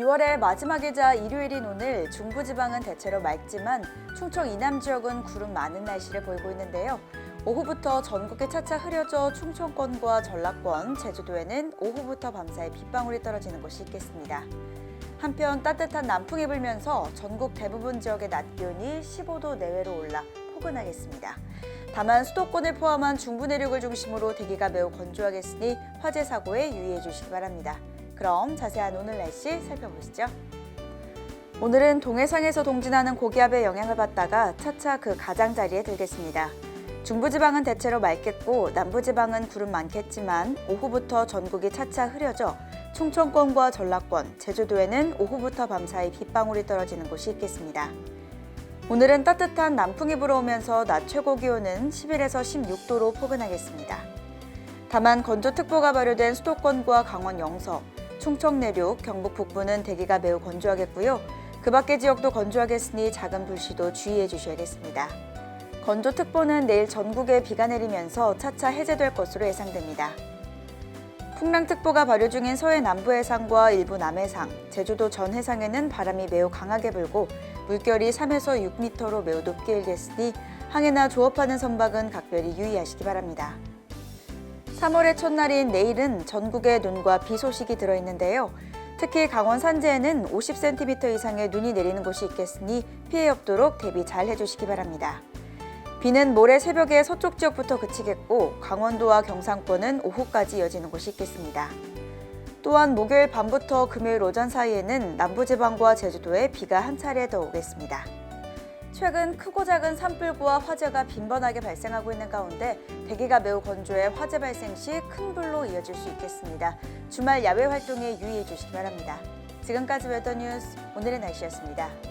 2월의 마지막이자 일요일인 오늘 중부지방은 대체로 맑지만 충청 이남 지역은 구름 많은 날씨를 보이고 있는데요. 오후부터 전국에 차차 흐려져 충청권과 전라권, 제주도에는 오후부터 밤사이 빗방울이 떨어지는 곳이 있겠습니다. 한편 따뜻한 남풍이 불면서 전국 대부분 지역의 낮 기온이 15도 내외로 올라 포근하겠습니다. 다만 수도권을 포함한 중부 내륙을 중심으로 대기가 매우 건조하겠으니 화재 사고에 유의해 주시기 바랍니다. 그럼 자세한 오늘 날씨 살펴보시죠. 오늘은 동해상에서 동진하는 고기압의 영향을 받다가 차차 그 가장자리에 들겠습니다. 중부지방은 대체로 맑겠고 남부지방은 구름 많겠지만 오후부터 전국이 차차 흐려져 충청권과 전라권, 제주도에는 오후부터 밤사이 빗방울이 떨어지는 곳이 있겠습니다. 오늘은 따뜻한 남풍이 불어오면서 낮 최고 기온은 11에서 16도로 포근하겠습니다. 다만 건조특보가 발효된 수도권과 강원 영서, 충청 내륙, 경북 북부는 대기가 매우 건조하겠고요. 그 밖의 지역도 건조하겠으니 작은 불씨도 주의해 주셔야겠습니다. 건조특보는 내일 전국에 비가 내리면서 차차 해제될 것으로 예상됩니다. 풍랑특보가 발효 중인 서해 남부 해상과 일부 남해상, 제주도 전 해상에는 바람이 매우 강하게 불고 물결이 3에서 6m로 매우 높게 일겠으니 항해나 조업하는 선박은 각별히 유의하시기 바랍니다. 3월의 첫날인 내일은 전국에 눈과 비 소식이 들어있는데요. 특히 강원 산지에는 50cm 이상의 눈이 내리는 곳이 있겠으니 피해 없도록 대비 잘 해주시기 바랍니다. 비는 모레 새벽에 서쪽 지역부터 그치겠고 강원도와 경상권은 오후까지 이어지는 곳이 있겠습니다. 또한 목요일 밤부터 금요일 오전 사이에는 남부지방과 제주도에 비가 한 차례 더 오겠습니다. 최근 크고 작은 산불과 화재가 빈번하게 발생하고 있는 가운데 대기가 매우 건조해 화재 발생 시 큰 불로 이어질 수 있겠습니다. 주말 야외 활동에 유의해 주시기 바랍니다. 지금까지 웨더뉴스 오늘의 날씨였습니다.